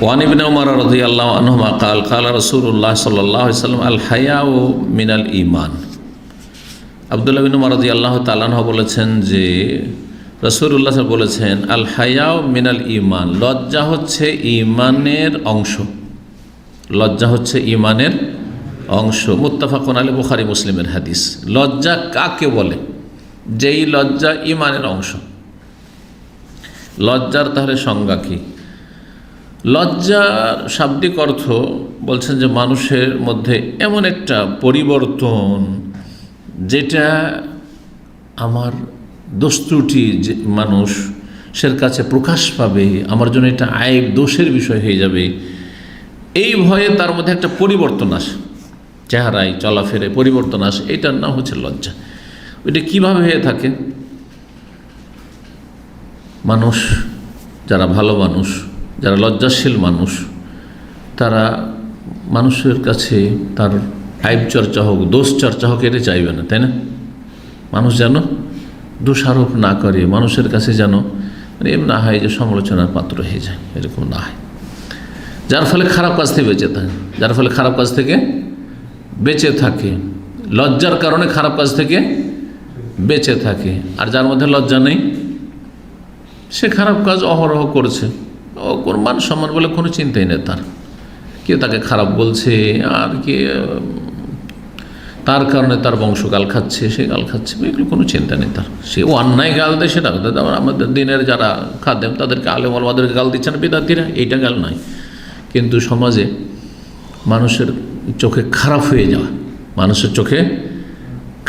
One ইবিন উমর রদি আল্লাহ আনহুমা কাল কাল রসুল্লাহ সাল্লাহ সাল্লাম আল ও মিনাল ইমান আবদুল্লাহ বিন উমর রদি আল্লাহ তালাহ বলেছেন যে রসুল্লাহ বলেছেন আল হায়াও মিনাল ইমান লজ্জা হচ্ছে ইমানের অংশ। লজ্জা হচ্ছে ইমানের অংশ। মুত্তাফাকুন আলী বুখারি মুসলিমের হাদিস। লজ্জা কাকে বলে? যেই লজ্জা ইমানের অংশ। লজ্জার তাহলে সংজ্ঞা কী? লজ্জার শাব্দিক অর্থ বলছেন যে মানুষের মধ্যে এমন একটা পরিবর্তন যেটা আমার দোস্তুটি যে মানুষ সের কাছে প্রকাশ পাবে, আমার জন্য এটা আয়েব দোষের বিষয় হয়ে যাবে। এই ভয়ে তার মধ্যে একটা পরিবর্তন আসে, চেহারায় চলাফেরে পরিবর্তন আসে, এটার নাম হচ্ছে লজ্জা। ওইটা কীভাবে হয়ে থাকে? মানুষ, যারা ভালো মানুষ যারা লজ্জাশীল মানুষ, তারা মানুষের কাছে তার আইব চর্চা হোক, দোষ চর্চা হোক, এটা চাইবে না, তাই না? মানুষ যেন দোষারোপ না করে, মানুষের কাছে যেন মানে এম না হয় যে সমালোচনার পাত্র হয়ে যায়, এরকম না হয়। যার ফলে খারাপ কাজ থেকে বেঁচে থাকে, যার ফলে খারাপ কাজ থেকে বেঁচে থাকে, লজ্জার কারণে খারাপ কাজ থেকে বেঁচে থাকে, আর যার মধ্যে লজ্জা নেই, সে খারাপ কাজ অহরহ করছে। ও কোন মান সম্মান বলে কোনো চিন্তাই নেই তার। কেউ তাকে খারাপ বলছে, আর কে, তার কারণে তার বংশ গাল খাচ্ছে, সে গাল খাচ্ছে, এগুলো কোনো চিন্তা নেই তার। সে অন্যায় গাল দেয় সেটা আমাদের দিনের যারা খাদ্যম তাদেরকে আলেম আলমাদেরকে গাল দিচ্ছে না, বেদাতিরা, এইটা গাল নয় কিন্তু সমাজে মানুষের চোখে খারাপ হয়ে যাওয়া, মানুষের চোখে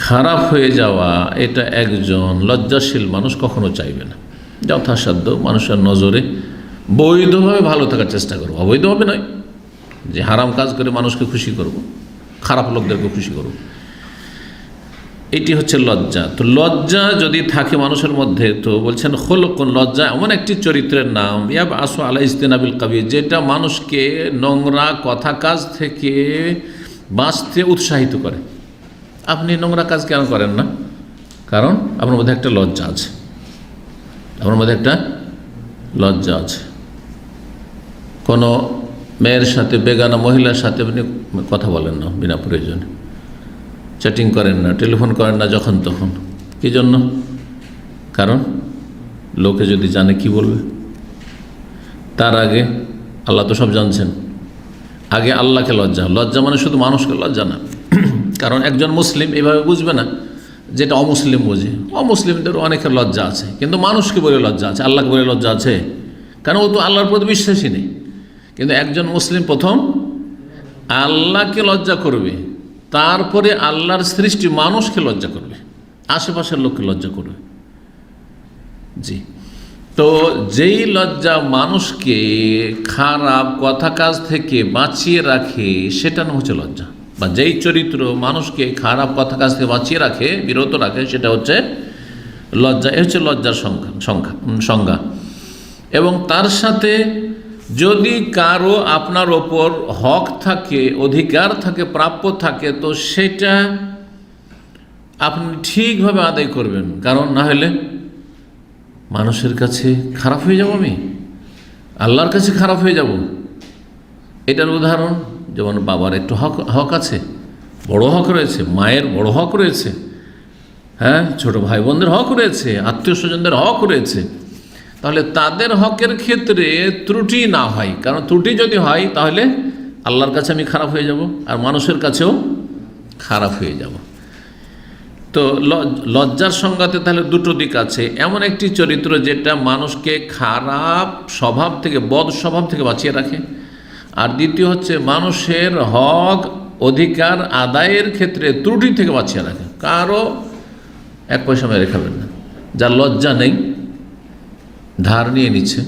খারাপ হয়ে যাওয়া, এটা একজন লজ্জাশীল মানুষ কখনো চাইবে না। যথাসাধ্য মানুষের নজরে বৈধভাবে ভালো থাকার চেষ্টা করব। অবৈধভাবে নয় যে হারাম কাজ করে মানুষকে খুশি করব। খারাপ লোকদেরকে খুশি করব। এটি হচ্ছে লজ্জা। তো লজ্জা যদি থাকে মানুষের মধ্যে, তো বলছেন কোন লজ্জা এমন একটি চরিত্রের নাম ইয়াব আসো আলা ইস্তেনাবিল কবির, যেটা মানুষকে নোংরা কথা কাজ থেকে বাঁচতে উৎসাহিত করে। আপনি নোংরা কাজ কেন করেন না? কারণ আপনার মধ্যে একটা লজ্জা আছে। আপনার মধ্যে একটা লজ্জা আছে। কোনো মেয়ের সাথে, বেগানা মহিলার সাথে আপনি কথা বলেন না বিনা প্রয়োজনে। চ্যাটিং করেন না, টেলিফোন করেন না যখন তখন। কি জন্য? কারণ লোকে যদি জানে কি বলবে। তার আগে আল্লাহ তো সব জানছেন। আগে আল্লাহকে লজ্জা। লজ্জা মানে শুধু মানুষকে লজ্জা না। কারণ একজন মুসলিম এভাবে বুঝবে না যেটা অমুসলিম বোঝে। অমুসলিমদের অনেকের লজ্জা আছে, কিন্তু মানুষকে বলে লজ্জা আছে, আল্লাহকে বলে লজ্জা আছে। কারণ ও তো আল্লাহর প্রতি বিশ্বাসী নেই। কিন্তু একজন মুসলিম প্রথম আল্লাহকে লজ্জা করবে, তারপরে আল্লাহর সৃষ্টি মানুষকে লজ্জা করবে, আশেপাশের লোককে লজ্জা করবে। জি। তো যেই লজ্জা মানুষকে খারাপ কথা কাজ থেকে বাঁচিয়ে রাখে, সেটা না হচ্ছে লজ্জা। বা যেই চরিত্র মানুষকে খারাপ কথা কাজ থেকে বাঁচিয়ে রাখে, বিরত রাখে, সেটা হচ্ছে লজ্জা, এ হচ্ছে লজ্জার সংখ্যা সংখ্যা সংজ্ঞা। এবং তার সাথে যদি কারও আপনার ওপর হক থাকে, অধিকার থাকে, প্রাপ্য থাকে, তো সেটা আপনি ঠিকভাবে আদায় করবেন। কারণ না হলে মানুষের কাছে খারাপ হয়ে যাব আমি। আল্লাহর কাছে খারাপ হয়ে যাব। এটার উদাহরণ, যেমন বাবার একটু হক হক আছে, বড় হক রয়েছে, মায়ের বড় হক রয়েছে হ্যাঁ ছোট ভাই বোনদের হক রয়েছে, আত্মীয় স্বজনদের হক রয়েছে তাহলে তাদের হকের ক্ষেত্রে ত্রুটি না হয়। কারণ ত্রুটি যদি হয়, তাহলে আল্লাহর কাছে আমি খারাপ হয়ে যাব আর মানুষের কাছেও খারাপ হয়ে যাব। তো লজ্জার সংঘাতে তাহলে দুটো দিক আছে। এমন একটি চরিত্র যেটা মানুষকে খারাপ স্বভাব থেকে, বদ স্বভাব থেকে বাঁচিয়ে রাখে। আর দ্বিতীয় হচ্ছে মানুষের হক, অধিকার, আদায়ের ক্ষেত্রে ত্রুটি থেকে বাঁচিয়ে রাখে। কারও এক পয়সা মেরে খাবেন না। যার লজ্জা নেই ধার নিয়ে নিচ্ছে।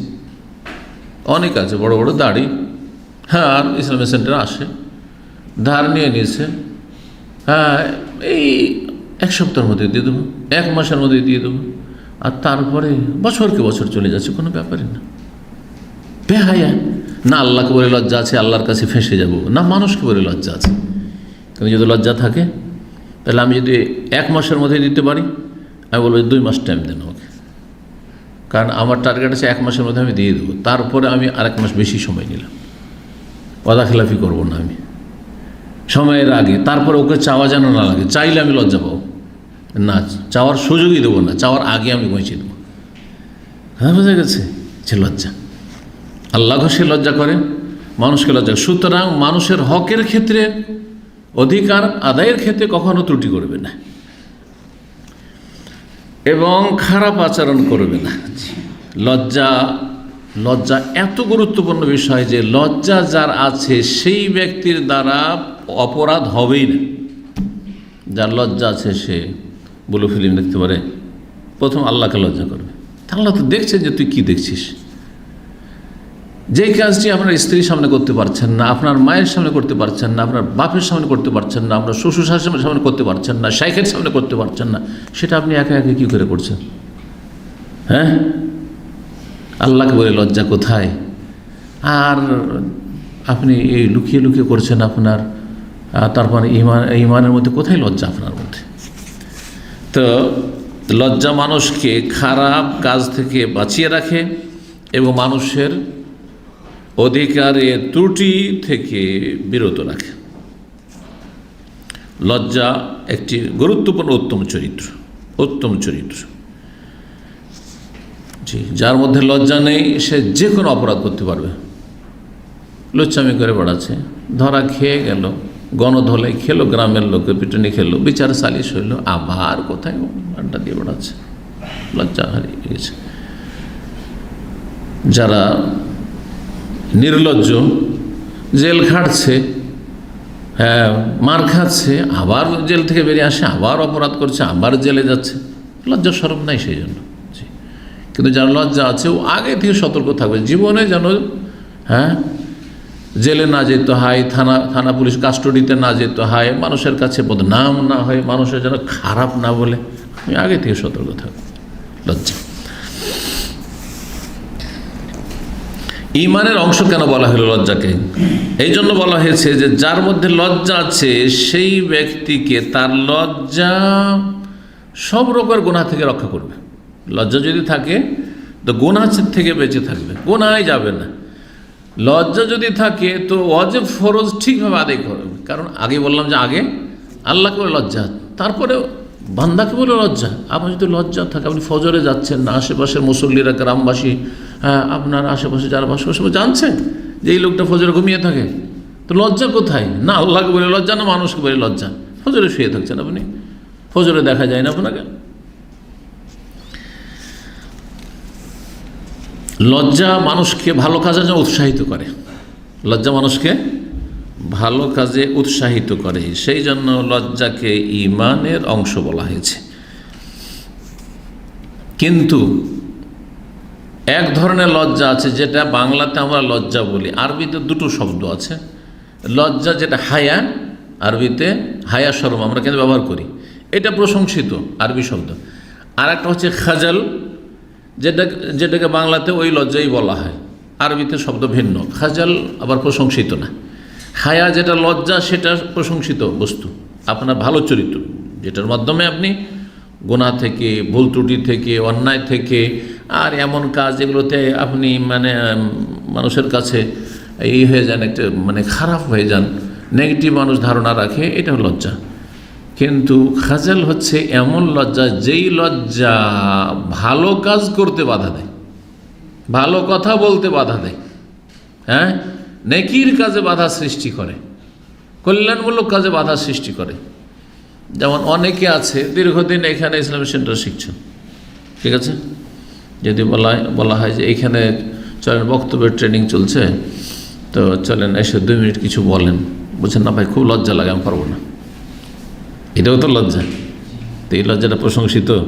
অনেক আছে, বড় বড় দাড়ি। হ্যাঁ আর ইসলামী সেন্টারে আসে। ধার নিয়ে নিয়েছে। হ্যাঁ এই এক সপ্তাহের মধ্যে দিয়ে দেবো, এক মাসের মধ্যে দিয়ে দেবো। আর তারপরে বছরকে বছর চলে যাচ্ছে, কোনো ব্যাপারই না। বেহায়া। না আল্লাহকে বলে লজ্জা আছে, আল্লাহর কাছে ফেঁসে যাব। না মানুষকে বলে লজ্জা আছে। কিন্তু যদি লজ্জা থাকে, তাহলে আমি যদি এক মাসের মধ্যে দিতে পারি, আমি বলব দুই মাস টাইম দেন আমাকে। কারণ আমার টার্গেট আছে এক মাসের মধ্যে আমি দিয়ে দেবো। তারপরে আমি আরেক মাস বেশি সময় নিলাম। ওয়াদা খেলাফি করব না আমি। সময়ের আগে, তারপরে ওকে চাওয়া যেন না লাগে। চাইলে আমি লজ্জা পাবো। না, চাওয়ার সুযোগই দেবো না। চাওয়ার আগে আমি পৌঁছে দেবো। হ্যাঁ বোঝা গেছে? সে লজ্জা। আল্লাহ সে লজ্জা করে, মানুষকে লজ্জা সুতরাং মানুষের হকের ক্ষেত্রে অধিকার, আদায়ের ক্ষেত্রে কখনো ত্রুটি করবে না। এবং খারাপ আচরণ করবে না। লজ্জা লজ্জা এত গুরুত্বপূর্ণ বিষয় যে লজ্জা যার আছে সেই ব্যক্তির দ্বারা অপরাধ হবেই না। যার লজ্জা আছে সে বলে ফিল্ম দেখতে পারে। প্রথম আল্লাহকে লজ্জা করবে। আল্লাহ তো দেখছে যে তুই কি দেখছিস? যেই কাজটি আপনার স্ত্রীর সামনে করতে পারছেন না, আপনার মায়ের সামনে করতে পারছেন না, আপনার বাপের সামনে করতে পারছেন না, আপনার শ্বশুর শাশুড়ির সামনে করতে পারছেন না, শাইখের সামনে করতে পারছেন না, সেটা আপনি একা একা কী করে করছেন? হ্যাঁ? আল্লাহকে বলে লজ্জা কোথায়? আর আপনি এই লুকিয়ে লুকিয়ে করছেন আপনার তারপরে ইমান, ইমানের মধ্যে কোথায় লজ্জা আপনার মধ্যে? তো লজ্জা মানুষকে খারাপ কাজ থেকে বাঁচিয়ে রাখে এবং মানুষের অধিকারে ত্রুটি থেকে বিরত রাখে। লজ্জা একটি গুরুত্বপূর্ণ উত্তম চরিত্র উত্তম চরিত্র। জি, যার মধ্যে লজ্জা নেই, সে যে কোনো অপরাধ করতে পারবে। লুচ্চামি করে বেড়াচ্ছে, ধরা খেয়ে গেল গণধলে খেলো, গ্রামের লোকের পিটনি খেলো, বিচার সালিশ হইল, আবার কোথায় আড্ডা দিয়ে বেড়াচ্ছে? লজ্জা হারিয়ে গেছে। যারা নির্লজ্জ, জেল খাটছে হ্যাঁ মার খাচ্ছে, আবার জেল থেকে বেরিয়ে আসে, আবার অপরাধ করছে, আবার জেলে যাচ্ছে। লজ্জা সরম নাই সেই জন্য। কিন্তু যার লজ্জা আছে, ও আগে থেকে সতর্ক থাকবে। জীবনে যেন হ্যাঁ জেলে না যেতে হয়, থানা থানা পুলিশ কাস্টডিতে না যেতে হয়, মানুষের কাছে বদনাম না হয়, মানুষের যেন খারাপ না বলে, আমি আগে থেকে সতর্ক থাকব। লজ্জা। ইমানের অংশ কেন বলা হলো লজ্জাকে? এই জন্য বলা হয়েছে যে, যার মধ্যে লজ্জা আছে, সেই ব্যক্তিকে তার লজ্জা সব রকমের গোনা থেকে রক্ষা করবে। লজ্জা যদি থাকে, তো গোনা থেকে বেঁচে থাকবে। গোনায় যাবে না। লজ্জা যদি থাকে, তো অজেব ফরজ ঠিকভাবে আদায় করবে। কারণ আগে বললাম যে, আগে আল্লাহকে বলে লজ্জা তারপরে বান্দাকে বলে লজ্জা। আপনার যদি লজ্জা থাকে, আপনি ফজরে যাচ্ছেন না আশেপাশের মুসল্লিরা, গ্রামবাসী আপনার আশেপাশে যারা বাস করে সবাই জানছেন যে এই লোকটা ফজরে ঘুমিয়ে থাকে। তো লজ্জা কোথায়? না, আল্লাহকে বলে লজ্জা না মানুষকে বলে লজ্জা? ফজরে শুয়ে থাকছেন আপনি। ফজরে দেখা যায় না আপনাকে। লজ্জা মানুষকে ভালো কাজের জন্য উৎসাহিত করে। লজ্জা মানুষকে ভালো কাজে উৎসাহিত করে। সেই জন্য লজ্জাকে ইমানের অংশ বলা হয়েছে। কিন্তু এক ধরনের লজ্জা আছে, যেটা বাংলাতে আমরা লজ্জা বলি। আরবিতে দুটো শব্দ আছে। লজ্জা যেটা হায়া, আরবিতে হায়া শরম, আমরা কিন্তু ব্যবহার করি। এটা প্রশংসিত আরবি শব্দ। আর একটা হচ্ছে খাজাল, যেটা যেটাকে বাংলাতে ওই লজ্জাই বলা হয়। আরবিতে শব্দ ভিন্ন। খাজাল আবার প্রশংসিত না। হায়া যেটা লজ্জা, সেটা প্রশংসিত বস্তু। আপনার ভালো চরিত্র, যেটার মাধ্যমে আপনি গোনা থেকে, ভুল ত্রুটি থেকে, অন্যায় থেকে, আর এমন কাজ যেগুলোতে আপনি মানে মানুষের কাছে এই হয়ে যান, একটা মানে খারাপ হয়ে যান নেগেটিভ মানুষ ধারণা রাখে এটা লজ্জা। কিন্তু খাজাল হচ্ছে এমন লজ্জা, যেই লজ্জা ভালো কাজ করতে বাধা দেয়, ভালো কথা বলতে বাধা দেয় হ্যাঁ? নেকির কাজে বাধা সৃষ্টি করে, কল্যাণমূলক কাজে বাধা সৃষ্টি করে। যেমন অনেকে আছে, দীর্ঘদিন এখানে ইসলামিক সেন্টার শিখছেন। ঠিক আছে? যদি বলা বলা হয় যে এইখানে চলেন, বক্তব্যের ট্রেনিং চলছে, তো চলেন, এসে দুই মিনিট কিছু বলেন। বলছেন, না ভাই, খুব লজ্জা লাগে, আমি পারব না। এটাও তো লজ্জা। তো এই লজ্জাটা প্রশংসিত।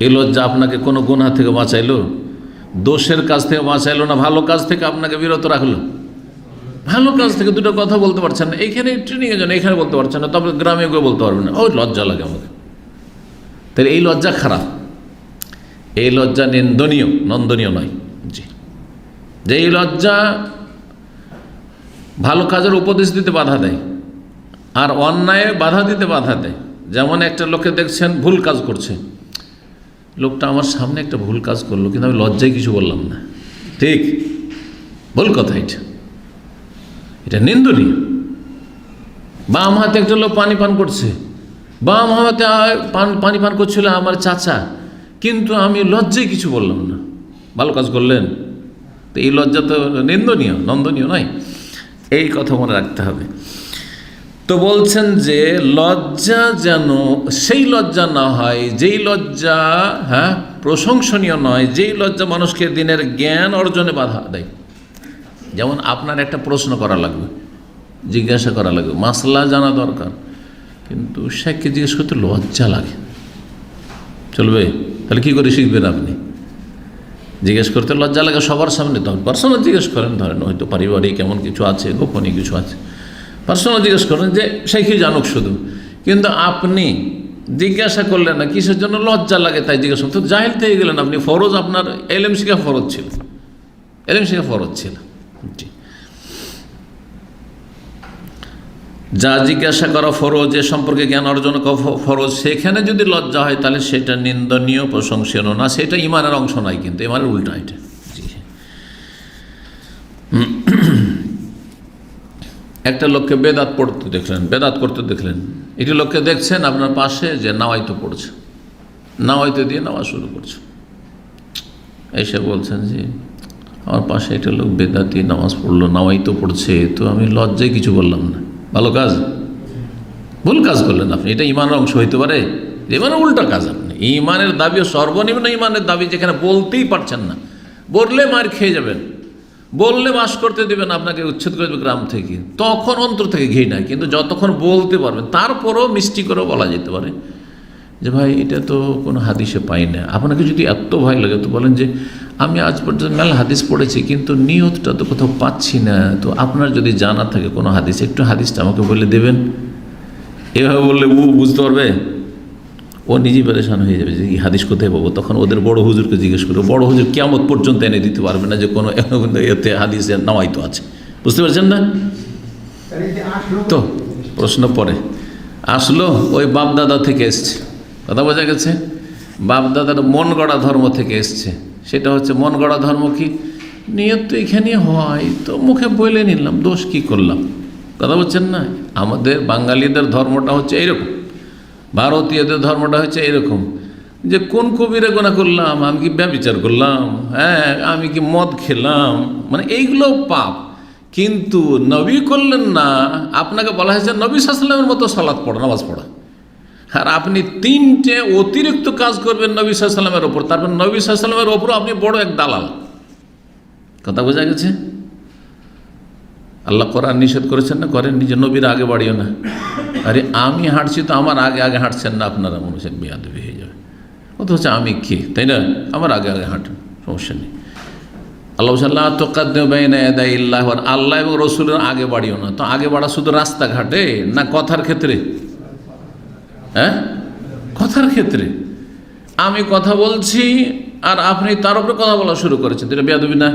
এই লজ্জা আপনাকে কোনো গুণা থেকে বাঁচাইলো? দোষের কাজ থেকে বাঁচাইলো না? ভালো কাজ থেকে আপনাকে বিরত রাখল? ভালো কাজ থেকে দুটো কথা বলতে পারছেন না। এইখানে ট্রেনিংয়ের জন্য এখানে বলতে পারছেন না তবে গ্রামে গিয়ে বলতে পারবেন না। ওই লজ্জা লাগে আমাকে। তাহলে এই লজ্জা খারাপ। এই লজ্জা নিন্দনীয়, নন্দনীয় নয়। জি। যে এই লজ্জা ভালো কাজের উপদেশ দিতে বাধা দেয়, আর অন্যায় বাধা দিতে বাধা দেয়। যেমন একটা লোকে দেখছেন ভুল কাজ করছে। লোকটা আমার সামনে একটা ভুল কাজ করল, কিন্তু আমি লজ্জায় কিছু বললাম না। ঠিক। ভুল কথা এটা। এটা নিন্দনীয়। বাম হাতে একটা লোক পানি পান করছে। বাম হাতে পান, পানি পান করছিল আমার চাচা। কিন্তু আমি লজ্জায় কিছু বললাম না। ভালো কাজ করলেন। তো এই লজ্জা তো নিন্দনীয়, নন্দনীয় নয়। এই কথা মনে রাখতে হবে। তো বলছেন যে লজ্জা যেন, সেই লজ্জা না হয়, যেই লজ্জা হ্যাঁ প্রশংসনীয় নয়, যেই লজ্জা মানুষকে দিনের জ্ঞান অর্জনে বাধা দেয়। যেমন আপনার একটা প্রশ্ন করা লাগবে, জিজ্ঞাসা করা লাগবে, মাসলা জানা দরকার। কিন্তু শেখকে জিজ্ঞেস করতে লজ্জা লাগে। চলবে? তাহলে কী করে শিখবেন আপনি? জিজ্ঞেস করতে লজ্জা লাগে সবার সামনে তখন পার্সোনাল জিজ্ঞেস করেন, ধরেন হয়তো পারিবারিক এমন কিছু আছে, গোপনীয় কিছু আছে। পার্সোনাল জিজ্ঞেস করেন যে কি জানুক শুধু। কিন্তু আপনি জিজ্ঞাসা করলেন না, কিসের জন্য লজ্জা লাগে তাই জিজ্ঞাসা তো জাহেল থেকে গেলেন আপনি, ফরজ আপনার এলএম শিখা ফরজ ছিল। এলএম শিখা ফরজ ছিল। যা জিজ্ঞাসা করা ফরজ যে সম্পর্কে জ্ঞান অর্জন ফরজ, সেখানে যদি লজ্জা হয়, তাহলে সেটা নিন্দনীয়, প্রশংসনীয় না, সেটা ইমানের অংশ নয় কিন্তু, ইমানের উল্টা এটা। একটা লোককে বেদাত পড়তে দেখলেন, বেদাত করতে দেখলেন। একটি লোককে দেখছেন আপনার পাশে যে নাওয়াইতো পড়ছে। নাওয়াইতো দিয়ে নামাজ শুরু করছে। এসে বলছেন যে আমার পাশে একটা লোক বেদাতি নামাজ পড়ল, নামাই তো পড়ছে, তো আমি লজ্জায় কিছু বললাম না। ভালো কাজ? ভুল কাজ করলেন আপনি, এটা ইমানের অংশ হইতে পারে। ইমানের উল্টা কাজ আপনি। ইমানের দাবি ও সর্বনিম্ন ইমানের দাবি যেখানে বলতেই পারছেন না। বললে মার খেয়ে যাবেন। বললে বাস করতে দেবেন, আপনাকে উচ্ছেদ করে দেবে গ্রাম থেকে। তখন অন্তর থেকে ঘি নাই, কিন্তু যতক্ষণ বলতে পারবেন, তারপরও মিষ্টি করেও বলা যেতে পারে। যে ভাই, এটা তো কোনো হাদিসে পাই না। আপনাকে যদি এত ভয় লাগে, তো বলেন যে, আমি আজ পর্যন্ত মেলা হাদিস পড়েছি, কিন্তু নিয়তটা তো কোথাও পাচ্ছি না। তো আপনার যদি জানা থাকে কোনো হাদিস, একটু হাদিসটা আমাকে বলে দেবেন। এভাবে বললে ও বুঝতে পারবে? ও নিজেই পরেশান হয়ে যাবে যে, এই হাদিস কোথায় পাবো? তখন ওদের বড় হুজুরকে জিজ্ঞেস করবে। বড় হুজুর কেমন পর্যন্ত এনে দিতে পারবে না যে, কোনো এতে হাদিসে নামাই তো আছে। বুঝতে পারছেন না? তো, প্রশ্ন পরে। আসলো, ওই বাপদাদা থেকে এসছে। কথা বোঝা গেছে? বাপদাদার মন গড়া ধর্ম থেকে এসছে। সেটা হচ্ছে মন গড়া ধর্ম কি? নিয়ত তো এখানে হয়। তো মুখে বলে নিলাম, দোষ কি করলাম? কথা বলছেন না, আমাদের বাঙালিদের ধর্মটা হচ্ছে এইরকম। ভারতীয়দের ধর্মটা হচ্ছে এরকম যে কোন কবিরে গোনা করলাম, আমি কি ব্যবচার করলাম? হ্যাঁ আমি কি মদ খেলাম? মানে এইগুলো পাপ। কিন্তু নবী করলেন না, আপনাকে বলা হয়েছে নবী সাল্লামের মতো সালাদ পড়া, নামাজ পড়া। আর আপনি তিনটে অতিরিক্ত কাজ করবেন নবী সাল্লামের ওপর তারপর নবী সাল্লামের ওপর আপনি বড় এক দালাল। কথা বোঝা গেছে? আল্লাহ করার নিষেধ করেছেন না? করেন নিজে, নবীর আগে বাড়িও না। আরে আমি হাঁটছি তো আমার আগে আগে হাঁটছেন না আপনারা। মনে হচ্ছে বেয়াদবি হয়ে যাবে। ও তো হচ্ছে আমি কে? তাই না? আমার আগে আগে হাঁটেন, সমস্যা নেই। আল্লাহ সাল্লাহ তোকাদ্দাহ আল্লাহ এবং রসুলের আগে বাড়িও না। তো আগে বাড়া শুধু রাস্তাঘাটে না কথার ক্ষেত্রে? কথার ক্ষেত্রে। আমি কথা বলছি আর আপনি তার উপরে কথা বলা শুরু করেছেন। এটা বেয়াদবি না।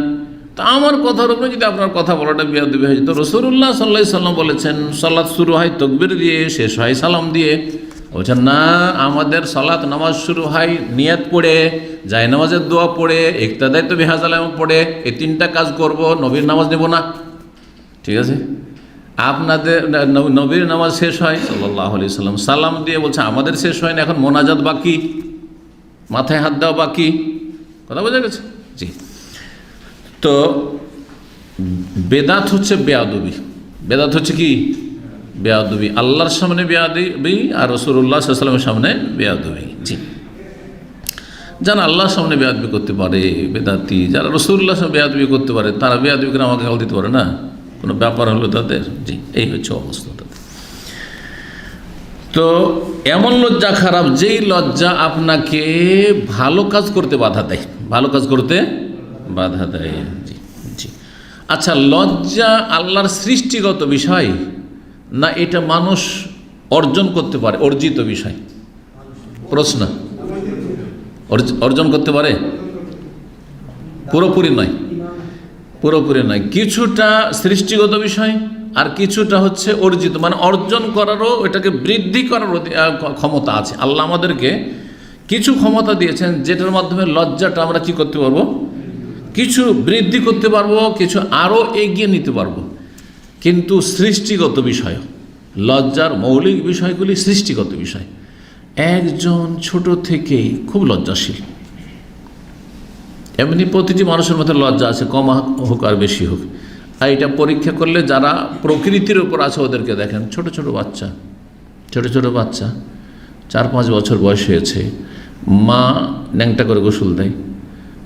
তা আমার কথার উপরে যদি আপনার কথা বলাটা বেয়াদবি হয়ে যেত রসুল্লাহ সাল্লাহ সাল্লাম বলেছেন সালাদ শুরু হয় তকবির দিয়ে, শেষ হয় সালাম দিয়ে। বলছেন, না, আমাদের সালাত নামাজ শুরু হয় নিয়াত পড়ে যায় নামাজের দোয়া পড়ে ইকতাদাই তো বেহাজ আলাম পড়ে। এই তিনটা কাজ করব, নবীর নামাজ নেব না। ঠিক আছে? আপনাদের নবীর নামাজ শেষ হয়? সাল্লাহ আলি সাল্লাম। সালাম দিয়ে বলছে, আমাদের শেষ হয় না, এখন মোনাজাত বাকি। মাথায় হাত দেওয়া বাকি। কথা বোঝা গেছে? জি। তো, বেদাত হচ্ছে বেয়াদবি। বেদাত হচ্ছে কি? বেয়াদবি। আল্লাহর সামনে বেয়াদবি আর রসুল্লাহ সাল্লামের সামনে বেয়াদবি। জি। যারা আল্লাহর সামনে বেয়াদবি করতে পারে, বেদাতি, যারা রসুল্লাহ সামনে বেয়াদবি করতে পারে, তারা বেয়াদবি করে আমাকে গাল দিতে পারে না? কোনো ব্যাপার হলো তাদের? জি, এই হচ্ছে অবস্থা তাদের। তো এমন লজ্জা খারাপ, যেই লজ্জা আপনাকে ভালো কাজ করতে বাধা দেয়। ভালো কাজ করতে বাধা দেয়, জি জি। আচ্ছা লজ্জা আল্লাহর সৃষ্টিগত বিষয় না এটা মানুষ অর্জন করতে পারে? অর্জিত বিষয়। প্রশ্ন। অর্জ- অর্জন করতে পারে? পুরোপুরি নয়। পুরোপুরি নয়, কিছুটা সৃষ্টিগত বিষয় আর কিছুটা হচ্ছে অর্জিত মানে অর্জন করারও, এটাকে বৃদ্ধি করার ক্ষমতা আছে। আল্লাহ আমাদেরকে কিছু ক্ষমতা দিয়েছেন যেটার মাধ্যমে লজ্জাটা আমরা কি করতে পারব? কিছু বৃদ্ধি করতে পারব, কিছু আরও এগিয়ে নিতে পারব। কিন্তু সৃষ্টিগত বিষয়, লজ্জার মৌলিক বিষয়গুলি সৃষ্টিগত বিষয়। একজন ছোট থেকেই খুব লজ্জাশীল। এমনি প্রতিটি মানুষের মধ্যে লজ্জা আছে, কম হোক আর বেশি হোক। আর এটা পরীক্ষা করলে যারা প্রকৃতির ওপর আছে ওদেরকে দেখেন, ছোট ছোট বাচ্চা, ছোট ছোট বাচ্চা, চার পাঁচ বছর বয়স হয়েছে, মা ন্যাংটা করে গোসল দেয়।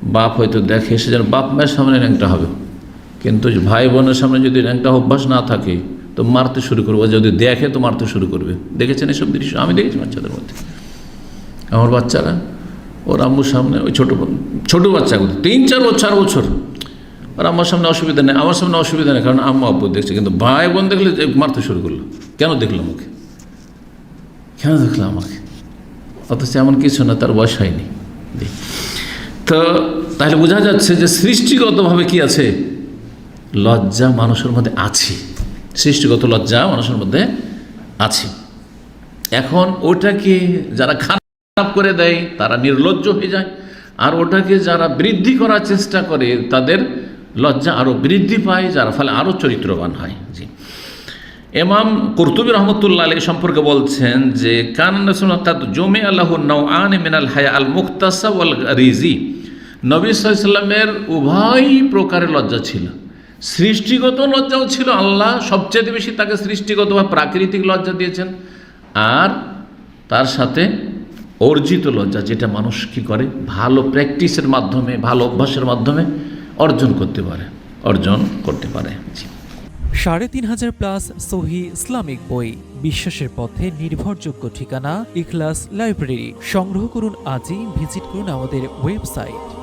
বাপ হয়তো দেখে, সে যেন বাপ মায়ের সামনে ন্যাংটা হবে। কিন্তু ভাই বোনের সামনে যদি ন্যাংটা অভ্যাস না থাকে, তো মারতে শুরু করবে। যদি দেখে, তো মারতে শুরু করবে। দেখেছেন এসব দৃশ্য? আমি দেখেছি বাচ্চাদের মধ্যে। আমার বাচ্চারা ওর আম্মুর সামনে ওই ছোটো ছোটো বাচ্চাগুলো, তিন, চার বছর চার বছর। ওর আম্মার সামনে অসুবিধা নেই, আমার সামনে অসুবিধা নেই, কারণ আম্মু আব্বু দেখছে, কিন্তু ভাই বোন দেখলে মারতে শুরু করল। কেন দেখলাম ওকে কেন দেখলাম আমাকে? অথচ এমন কিছু না, তার বয়স হয়নি। তো তাহলে বোঝা যাচ্ছে যে সৃষ্টিগতভাবে কি আছে? লজ্জা মানুষের মধ্যে আছে। সৃষ্টিগত লজ্জা মানুষের মধ্যে আছে। এখন ওটাকে যারা খারাপ করে দেয়, তারা নির্লজ্জ হয়ে যায়। আর ওটাকে যারা বৃদ্ধি করার চেষ্টা করে, তাদের লজ্জা আরও বৃদ্ধি পায়, যার ফলে আরও চরিত্রবান হয়। জি। এমাম কর্তুবী রহমতুল্লাহ আলী সম্পর্কে বলছেন যে কানাত জমে আল্লাহ মিনাল হায়া আল রিজি। নবী সাল্লামের উভয় প্রকারের লজ্জা ছিল। সৃষ্টিগত লজ্জাও ছিল, আল্লাহ সবচেয়ে বেশি তাকে সৃষ্টিগত বা প্রাকৃতিক লজ্জা দিয়েছেন। আর তার সাথে অর্জিত লজ্জা যেটা মানুষ কী করে? ভালো প্র্যাকটিসের মাধ্যমে, ভালো অভ্যাসের মাধ্যমে অর্জন করতে পারে, অর্জন করতে পারে। সাড়ে তিন হাজার প্লাস সহি ইসলামিক বই, বিশ্বাসের পথে নির্ভরযোগ্য ঠিকানা, ইখলাস লাইব্রেরি। সংগ্রহ করুন আজই, ভিজিট করুন আমাদের ওয়েবসাইট।